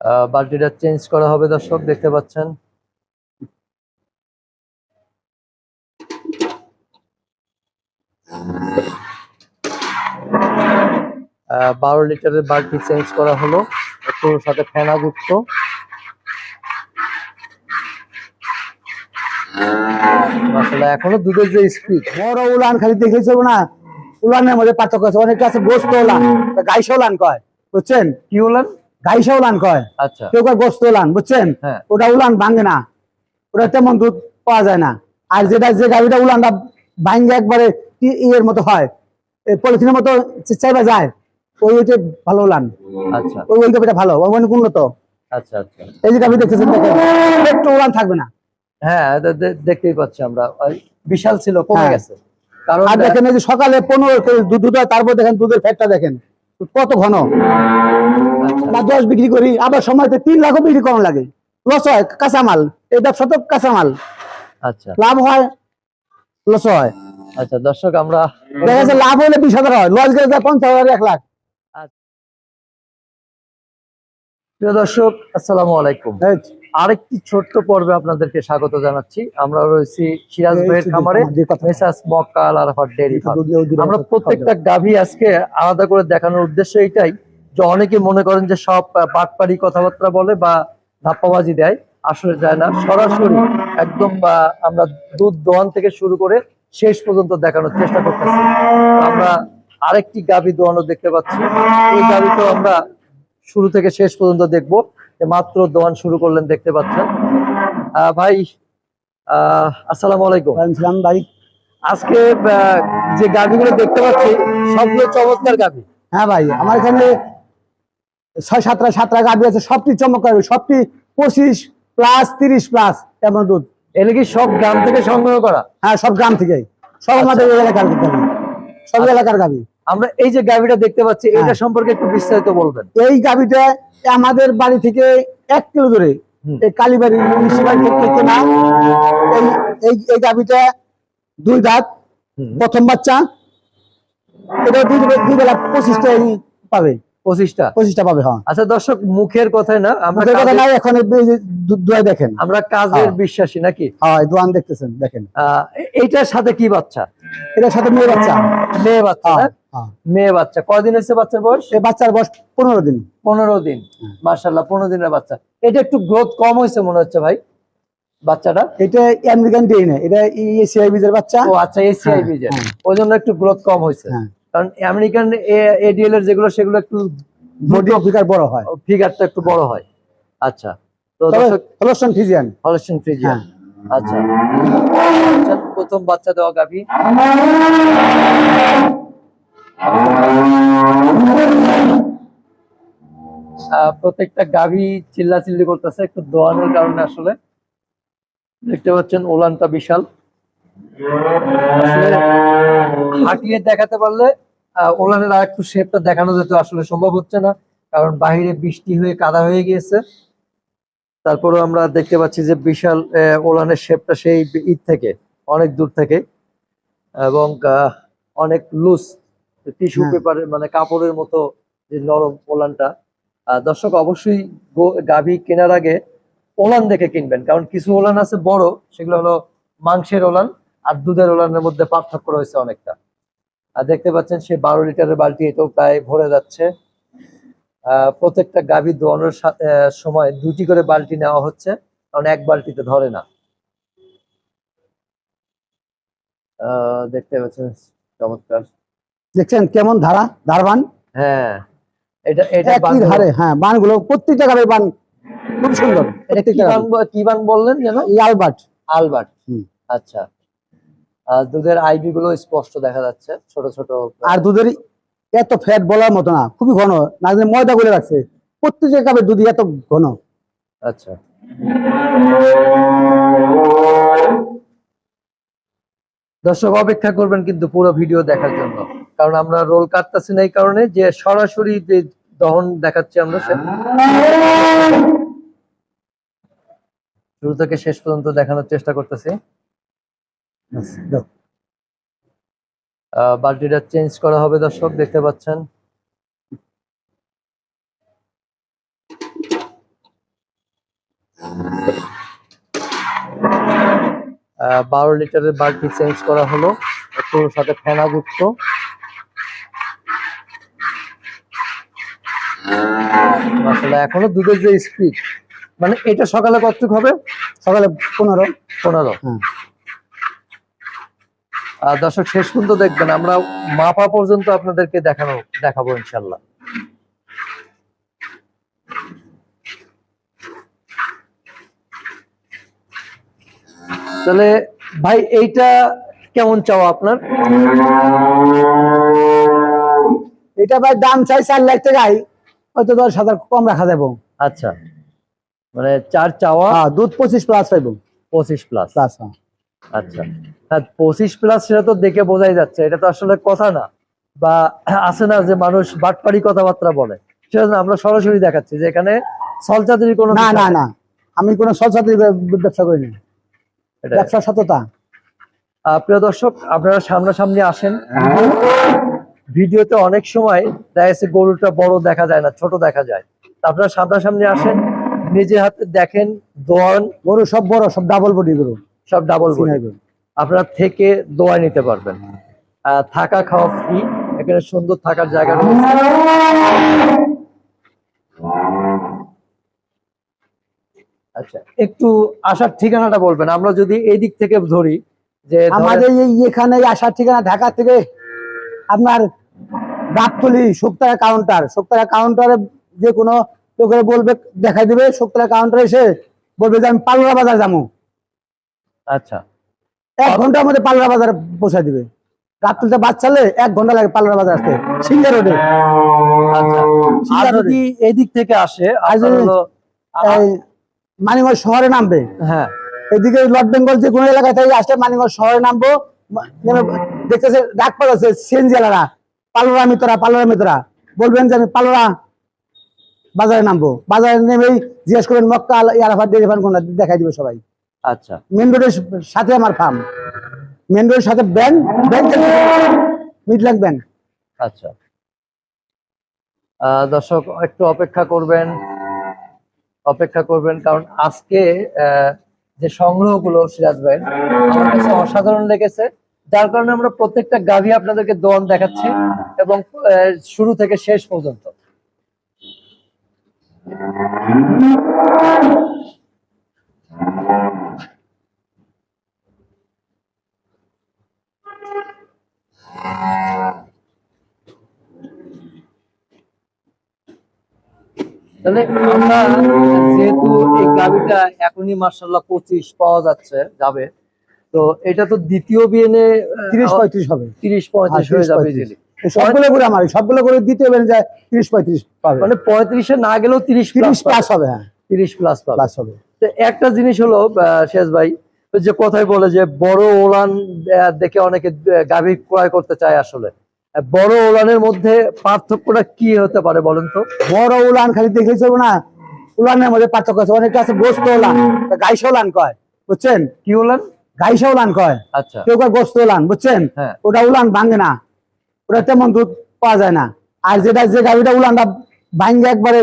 আহ, বালতিটা চেঞ্জ করা হবে দর্শক দেখতে পাচ্ছেন। আহ, বারো লিটারের বালতি চেঞ্জ করা হলো। একটু সাথে ফেনা যুক্ত। আসলে এখনও দুধের যে স্পিড বড় উলান খালি দেখেছ না? উলানের মধ্যে পার্থক্য আছে। অনেকে আছে গোস্ত উলান গাইসা উলান কয়। বুঝছেন? কি বলেন গাইসা উলান কয়। আচ্ছা। কেউ কয় গোস্ত উলান বুঝছেন? হ্যাঁ। ওটা উলান ভাঙে না। ওটা তেমন দুধ পাওয়া যায় না। আর যেটা যে গাড়িটা উলানটা ভাঙ্গে একবারে ইয়ের মতো হয় পলিথিনের মতো চাইবা যায় ওই ভালো উলান। আচ্ছা। ওই ওই গাড়িটা ভালো ওই অনেক উন্নত। আচ্ছা আচ্ছা। এই যে গাড়ি দেখতেছেন দেখেন একটু উলান থাকবে না। হ্যাঁ দেখতেই পাচ্ছি আমরা। বিশাল ছিল কমে হ্যাঁ। গেছে। কারণ আর দেখেন এই যে সকালে পনেরো দুধ দুধ হয়, তারপর দেখেন দুধের ফ্যাটটা দেখেন। কত ঘন? আচ্ছা, দশ বিক্রি করি আবার সময়তে তিন লাখও বিক্রি করানো লাগে। লস হয় কাঁচামাল এই ব্যবসা তো কাঁচামাল আচ্ছা। লাভ হয় লস হয়। আচ্ছা দর্শক আমরা দেখা যাচ্ছে লাভ হলে বিশ হাজার হয় লস গেলে যায় পঞ্চাশ হাজার এক লাখ। প্রিয় দর্শক আসসালামু আলাইকুম। আরেকটি ছোট্ট পর্বে আপনাদেরকে স্বাগত জানাচ্ছি। আমরা রয়েছি সিরাজ ভাইয়ের খামারে messrs Makka Al Arafat dairy farm. দুধ- দুধ- আমরা প্রত্যেকটা গাভী আজকে আলাদা করে দেখানোর উদ্দেশ্য এটাই যে অনেকে মনে করেন যে সব পাটপাড়ি কথাবার্তা বলে বা ধাপ্পাবাজি দেয় আসলে যায় না। সরাসরি একদম আমরা দুধ দোয়ান থেকে শুরু করে শেষ পর্যন্ত দেখানোর চেষ্টা করতেছি। আমরা আরেকটি গাভী দোয়ানো দেখতে পাচ্ছি। এই গাভী তো আমরা শুরু থেকে শেষ পর্যন্ত দেখব। মাত্র দোয়ান শুরু করলেন দেখতে পাচ্ছেন। ভাই আসসালামু আলাইকুম। ভাই। আজকে যে গাভিগুলো দেখতে পাচ্ছি সবগুলো চমৎকার গাভি। হ্যাঁ ভাই আমার এখানে ছয় সাতটা সাতটা গাড়ি আছে সবটি চমৎকার সবটি পঁচিশ প্লাস তিরিশ প্লাস এমন দুধ। এটা কি সব গ্রাম থেকে সংগ্রহ করা? হ্যাঁ সব গ্রাম থেকে সব আমাদের এলাকার গাভি। সব এলাকার গাভি। আমরা এই যে গাভিটা দেখতে পাচ্ছি এটা হ্যাঁ। সম্পর্কে একটু বিস্তারিত বলবেন। এই গাভিটা আমাদের বাড়ি থেকে এক কিলো দূরে। এই কালীবাড়ি কেনা। এই গাভিটা দুই দাঁত প্রথম বাচ্চা। এটা দুই দুই বেলা পঁচিশটা পাবে। পঁচিশটা? পঁচিশটা পাবে হ্যাঁ। আচ্ছা দর্শক মুখের কথাই না কথা নাই এখন দেখেন। আমরা কাজের হ্যাঁ। বিশ্বাসী নাকি? হ্যাঁ দোয়ান দেখতেছেন দেখেন। আহ, এইটার সাথে কি বাচ্চা? এটার সাথে মেয়ে বাচ্চা। মেয়ে বাচ্চা। মেয়ে বাচ্চা। কয়দিন হয়েছে বাচ্চার বয়স? এই বাচ্চার বয়স পনেরো দিন। পনেরো দিন। মার্শাল্লাহ পনেরো দিনের বাচ্চা। এটা একটু গ্রোথ কম হয়েছে মনে হচ্ছে ভাই বাচ্চাটা এটা আমেরিকান না এটা এসিআই বীজের বাচ্চা। ও আচ্ছা এসিআই হ্যাঁ, বীজের হ্যাঁ। ওই জন্য একটু গ্রোথ কম হয়েছে। হ্যাঁ। কারণ আমেরিকান এডিএল এর যেগুলো সেগুলো একটু বডি ফিগার বড় হয়। ফিগারটা একটু বড় হয়। আচ্ছা তো হলস্টন ফিজিয়ান হলস্টিন ফ্রিজিয়ান হ্যাঁ। আচ্ছা। প্রথম বাচ্চা দেওয়া গাভী। প্রত্যেকটা গাভী চিল্লা চিল্লি করতেছে, একটু দোয়ানোর কারণে আসলে। দেখতে পাচ্ছেন, ওলানটা বিশাল। হাঁটিয়ে দেখাতে পারলে ওলানের আর একটু শেপটা দেখানো যেত, আসলে সম্ভব হচ্ছে না, কারণ বাহিরে বৃষ্টি হয়ে কাদা হয়ে গিয়েছে। তারপরেও আমরা দেখতে পাচ্ছি যে বিশাল ওলানের শেপটা সেই ঈদ থেকে, অনেক দূর থেকে, এবং অনেক লুজ টিস্যু হ্যাঁ। পেপারের মানে কাপড়ের মতো যে নরম ওলানটা আহ, দর্শক অবশ্যই গাভী কেনার আগে ওলান দেখে কিনবেন কারণ কিছু ওলান আছে বড় সেগুলো হলো মাংসের ওলান আর দুধের ওলানের মধ্যে পার্থক্য রয়েছে অনেকটা। আর দেখতে পাচ্ছেন সে বারো লিটারের বালতি এটাও প্রায় ভরে যাচ্ছে। আহ, প্রত্যেকটা গাভী দোয়ানোর সময় দুটি করে বালতি নেওয়া হচ্ছে কারণ এক বালতিতে ধরে না। আহ, দেখতে পাচ্ছেন চমৎকার। দেখছেন কেমন ধারা? ধারবান হ্যাঁ এটা এটা বান- ধারে হ্যাঁ বানগুলো প্রত্যেকটা গাভীর বান খুব সুন্দর। কি প্রত্যেকটা বান কি বান বললেন যেন? আলবার্ট। আলবার্ট। আচ্ছা। আর দুধের আইবি গুলো স্পষ্ট দেখা যাচ্ছে ছোট ছোট। আর দুধের এত ফ্যাট বলার মতো না খুবই ঘন। না ময়দা করে রাখছে। প্রত্যেকটা গাভীর দুধই এত ঘন। আচ্ছা। দর্শক অপেক্ষা করবেন কিন্তু পুরো ভিডিও দেখার জন্য। কারণ আমরা রোল কাটতেছি না এই কারণে যে সরাসরি যে দহন দেখাচ্ছি আমরা শুরু থেকে শেষ পর্যন্ত দেখানোর চেষ্টা করতেছি। বালতিটা চেঞ্জ করা হবে দর্শক দেখতে পাচ্ছেন। বারো লিটারের বালতি চেঞ্জ করা হলো। একটু সাথে ফেনা যুক্ত আসলে এখনও দুধের যে স্পিড মানে এটা সকালে কতটুক হবে? সকালে পনেরো। পনেরো। আহ, দর্শক শেষ পর্যন্ত দেখবেন আমরা মাপা পর্যন্ত আপনাদেরকে দেখানো দেখাবো ইনশাল্লাহ তাহলে ভাই এইটা কেমন চাও আপনার? এটা ভাই দাম চাই চার লাখ টাকায় হয়তো দশ হাজার কম রাখা যাব আচ্ছা। মানে চার চাওয়া? হ্যাঁ দুধ পঁচিশ প্লাস পাইবো। পঁচিশ প্লাস প্লাস আচ্ছা। হ্যাঁ পঁচিশ প্লাস সেটা তো দেখে বোঝাই যাচ্ছে। এটা তো আসলে কথা না। বা আছে না যে মানুষ বাটপাড়ি কথাবার্তা বলে। সেটা আমরা সরাসরি দেখাচ্ছি যে এখানে সলচাতুরি কোনো না না না। আমি কোনো সরসাতি ব্যবসা করি না। এটা- ব্যবসার সততা। প্রিয় দর্শক আপনারা সামনাসামনি আসেন। ভিডিওতে অনেক সময় দেখা যাচ্ছে গরুটা বড় দেখা যায় না ছোট দেখা যায়। আপনারা সামনাসামনি আসেন নিজে হাতে দেখেন দোয়ান গরু সব বড় সব ডাবল বডি গরু সব ডাবল বডি। আপনারা থেকে দোয়া নিতে পারবেন। থাকা খাওয়া ফ্রি এখানে সুন্দর থাকার জায়গা রয়েছে। আচ্ছা একটু আসার ঠিকানাটা বলবেন আমরা যদি এই দিক থেকে ধরি যে আমাদের এই এখানে আসার ঠিকানা ঢাকা থেকে আপনার গাবতলি শুক্তারা কাউন্টার শুক্তারা কাউন্টারে যে কোনো লোকের বলবে দেখাই দিবে শুক্তারা কাউন্টারে এসে বলবে যে আমি পাল্লা বাজার যাব। আচ্ছা। এক ঘণ্টার মধ্যে পাল্লা বাজারে পৌঁছা দিবে। গাবতলিতে বাস চালে এক ঘণ্টা লাগে পালুরা বাজার আসতে। সিঙ্গা রোডে। আচ্ছা। আর। যদি এদিক থেকে আসে এই মানিগঞ্জ শহরে নামবে। হ্যাঁ। এদিকে নর্থ বেঙ্গল যে কোনো এলাকায় থেকে আসলে মানিগঞ্জ শহরে নামবো। দেখতেছে ডাক পাচ্ছে সিএনজিলারা পালোরা মিত্রা পালোরা মিত্রা। বলবেন যে আমি পালোরা বাজারে নামবো। বাজারে নেমেই জিজ্ঞেস করবেন মক্কা ইয়ারাফাত ডেরি ফার্ম কোনটা? দেখাই দিবে সবাই। আচ্ছা। মেন রোডের সাথে আমার ফার্ম মেন রোডের সাথে ব্যাংক ব্যাংকের মিডল্যান্ড ব্যাংক আচ্ছা। দর্শক একটু অপেক্ষা করবেন অপেক্ষা করবেন কারণ আজকে আহ, যে সংগ্রহগুলো সিরাজ ভাই আমার কাছে অসাধারণ লেগেছে। যার কারণে আমরা প্রত্যেকটা গাভী আপনাদেরকে দোয়ান দেখাচ্ছি এবং শুরু থেকে শেষ পর্যন্ত। তাহলে যেহেতু এই গাভীটা এখনই মার্শাল্লাহ পঁচিশ পাওয়া যাচ্ছে, যাবে। তো এটা তো দ্বিতীয় বিয়েনে তিরিশ পঁয়ত্রিশ হবে। তিরিশ পঁয়ত্রিশ হ্যাঁ, হয়ে যাবে 30, সবগুলো করে আমার সবগুলো করে দ্বিতীয় বেড়ে যায় তিরিশ পঁয়ত্রিশ পাবে। মানে পঁয়ত্রিশে না গেলেও তিরিশ তিরিশ প্লাস হবে হ্যাঁ। তিরিশ প্লাস প্লাস হবে। তো একটা জিনিস হলো শেষ ভাই যে কথাই বলে যে বড় ওলান দেখে অনেকে গাভী ক্রয় করতে চায় আসলে। বড় ওলানের মধ্যে পার্থক্যটা কি হতে পারে বলেন তো? বড় উলান খালি দেখলে চলবে না। উলানের মধ্যে পার্থক্য আছে। অনেকে আছে গোস্ত ওলান গাইসা ওলান কয় বুঝছেন? কি ওলান? গাইসা উলান কয়। আচ্ছা। কেউ কয় গোস্ত উলান বুঝছেন? হ্যাঁ। ওটা উলান ভাঙে না। ওটা তেমন দুধ পাওয়া যায় না। আর যেটা যে গাড়িটা উলানটা ভাঙ্গে একবারে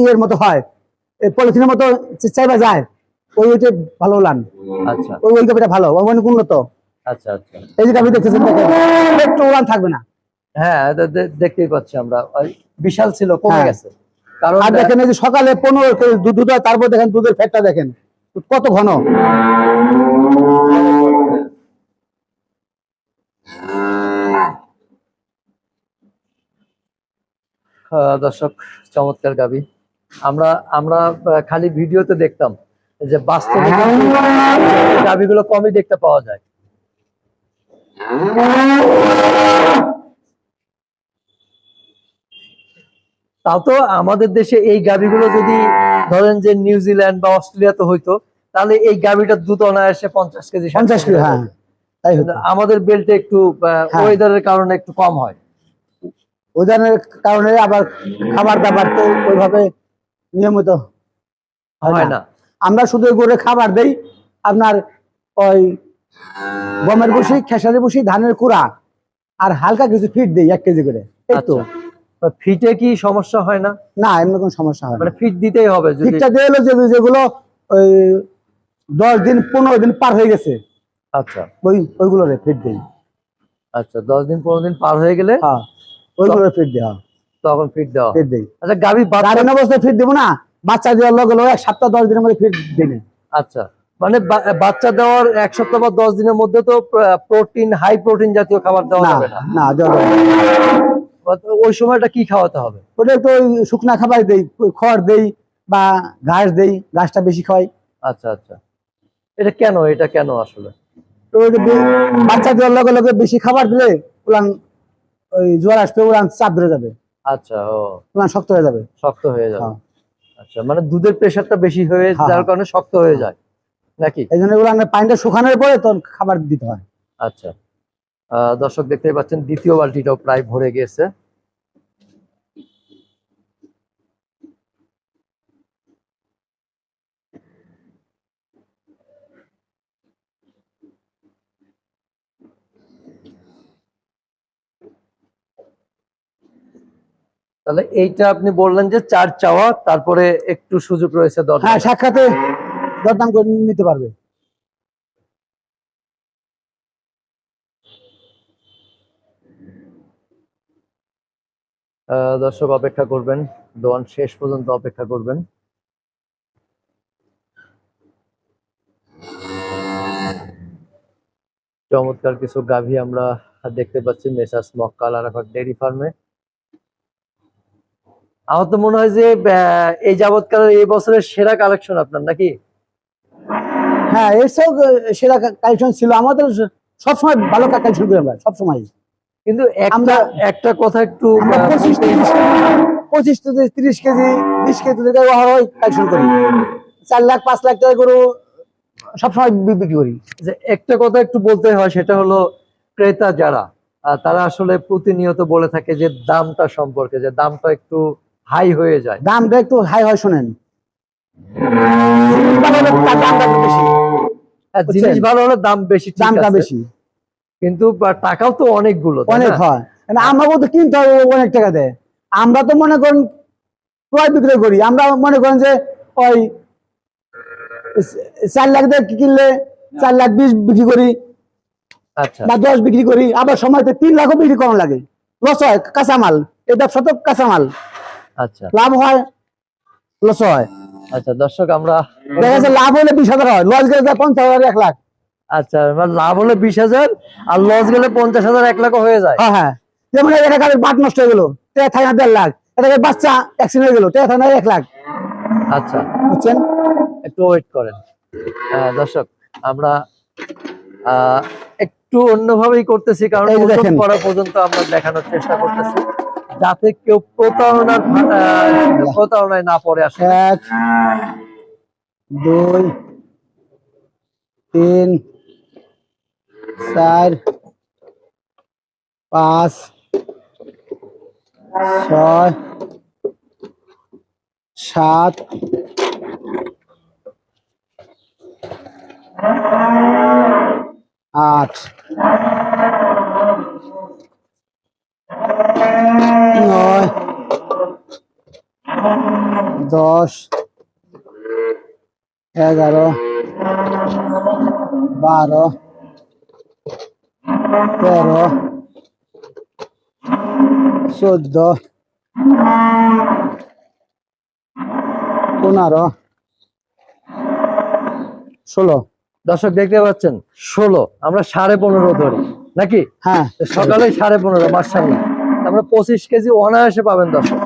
ইয়ের মতো হয়? এই পলিথিনের মতো চাইবা যায় ওই ওইটা ভালো উলান। আচ্ছা। ওই ওই গাড়িটা ভালো অনেক উন্নত। আচ্ছা আচ্ছা। এই যে দেখতেছেন একটু উলান থাকবে না। হ্যাঁ দেখতেই পাচ্ছি আমরা। বিশাল ছিল কমে হ্যাঁ। গেছে। কারণ আর দেখেন এই যে সকালে পনেরো দুধ দুধ হয়, তারপর দেখেন দুধের ফ্যাটটা দেখেন। কত ঘন? দর্শক চমৎকার গাবি। আমরা আমরা খালি ভিডিওতে দেখতাম যে বাস্তবে গাবিগুলো কমই দেখতে পাওয়া যায়। তাও তো আমাদের দেশে এই গাবিগুলো যদি ধরেন যে নিউজিল্যান্ড বা অস্ট্রেলিয়াতে হইতো তাহলে এই গাবিটার দুধ অনায়াসে পঞ্চাশ কেজি 60 পঞ্চাশ কিলো হ্যাঁ তাই আমাদের বেল্টে একটু হ্যাঁ। ওয়েদারের কারণে একটু কম হয়। ওজনের কারণে আবার খাবার দাবার তো ওইভাবে নিয়মিত হয় না। আমরা শুধু গরুরে খাবার দেই আপনার ওই গমের বসি খেসারি বসি ধানের কুড়া আর হালকা কিছু ফিট দেই এক কেজি করে এই তো। আচ্ছা। ফিটে কি সমস্যা হয় না? না এমনি কোনো সমস্যা হয় মানে ফিট দিতেই হবে ফিটটা দিয়ে হলো যেগুলো ওই দশ দিন পনেরো দিন পার হয়ে গেছে। আচ্ছা। ওই ওইগুলোরে ফিট দেই। আচ্ছা দশ দিন পনেরো দিন পার হয়ে গেলে হ্যাঁ ওইগুলোরে ফিট হ্যাঁ। তখন ফিট দেওয়া ফিট দেই। আচ্ছা গাভী অবস্থায় ফিট দেবো না বাচ্চা দেওয়ার লগে লগে এক সপ্তাহ দশ দিনের মধ্যে ফিট দিই। আচ্ছা মানে বাচ্চা দেওয়ার এক সপ্তাহ বা দশ দিনের মধ্যে তো প্রোটিন হাই প্রোটিন জাতীয় খাবার দেওয়া যাবে না। না দেওয়া ওই সময়টা কি খাওয়াতে হবে? ওটা ওই শুকনা খাবার দেই খড় দেই বা ঘাস দেই ঘাসটা বেশি খাওয়াই। আচ্ছা আচ্ছা। এটা কেন এটা কেন আসলে? তো বাচ্চা দেওয়ার লগে লগে বেশি খাবার দিলে ওই জ্বর আসবে চাপ ধরে যাবে। আচ্ছা ও। উলান শক্ত হয়ে যাবে। শক্ত হয়ে যাবে। হ্যাঁ। আচ্ছা মানে দুধের প্রেশারটা বেশি হয়ে হ্যাঁ, যার হ্যাঁ। কারণে শক্ত হয়ে যায় নাকি? এই জন্য উলানের পানিটা শুকানোর পরে তখন খাবার দিতে হয়। আচ্ছা। দর্শক দেখতেই পাচ্ছেন, দ্বিতীয় বালতিটাও প্রায় ভরে গেছে। তাহলে এইটা আপনি বললেন যে চার চাওয়া, তারপরে একটু সুযোগ রয়েছে দর হ্যাঁ সাক্ষাতে দরদাম করে নিতে পারবে। দর্শক অপেক্ষা করবেন। দোয়ান শেষ পর্যন্ত অপেক্ষা করবেন। চমৎকার কিছু গাভী আমরা দেখতে পাচ্ছি মেসাস মক্কাল আরাফাত ডেয়ারি ফার্মে। আমার তো মনে হয় যে এই যাবৎকালের এই বছরের সেরা কালেকশন আপনার, নাকি? হ্যাঁ এসব সেরা কালেকশন ছিল। আমাদের সবসময় ভালো কালেকশন করি আমরা, সবসময়। কিন্তু একটা একটা কথা একটু পঁচিশ থেকে তিরিশ কেজি বিশ কেজি কালেকশন করি। চার লাখ পাঁচ লাখ টাকা গরু সবসময় বিক্রি করি। যে একটা কথা একটু বলতে হয় সেটা হলো ক্রেতা যারা তারা আসলে প্রতিনিয়ত বলে থাকে যে দামটা সম্পর্কে যে দামটা একটু হাই হয়ে যায়। দামটা একটু হাই হয় শোনেন। জিনিস ভালো হলে দাম বেশি। দামটা বেশি ঠিক দামটা আছে। বেশি কিন্তু টাকাও তো অনেকগুলো অনেক হয়। কারণ আমাকেও তো কিনতে হবে অনেক টাকা দেয়। আমরা তো মনে করেন ক্রয় বিক্রয় করি। আমরা মনে করেন যে ওই চার লাখ দিয়ে কিনলে চার লাখ বিশ বিক্রি করি আচ্ছা। বা দশ বিক্রি করি আবার সময়তে তিন লাখও বিক্রি করানো লাগে। লস হয় কাঁচামাল এই ব্যবসা তো কাঁচামাল আচ্ছা। লাভ হয় লস হয়। আচ্ছা দর্শক আমরা দেখা যাচ্ছে লাভ হলে বিশ হাজার হয়। লস গেলে পঞ্চাশ হাজার এক লাখ। আচ্ছা লাভ হলে বিশ হাজার আর লস গেলে পঞ্চাশ হাজার এক লাখও হয়ে যায়। হ্যাঁ হ্যাঁ। যেমন এটা গাড়ির বাট নষ্ট হয়ে গেলো টেয়া থাকে দেড় লাখ এটা বাচ্চা অ্যাক্সিডেন্ট হয়ে গেলো টেয়া থাকে এক লাখ। আচ্ছা। বুঝছেন? একটু ওয়েট করেন। দর্শক আমরা একটু অন্যভাবেই করতেছি কারণ। করা পর্যন্ত আমরা দেখানোর চেষ্টা করতেছি। যাতে কেউ প্রতারণার প্রতারণায় না পড়ে আসে এক দুই তিন চার পাঁচ ছয় সাত আট। নয় দশ এগারো বারো। তেরো চোদ্দ পনেরো ষোলো। দর্শক দেখতে পাচ্ছেন ষোলো। আমরা সাড়ে পনেরো ধরি। নাকি? হ্যাঁ। সকালে সাড়ে পনেরো মার্শাল্লাহ আমরা পঁচিশ কেজি অনায়াসে পাবেন দর্শক।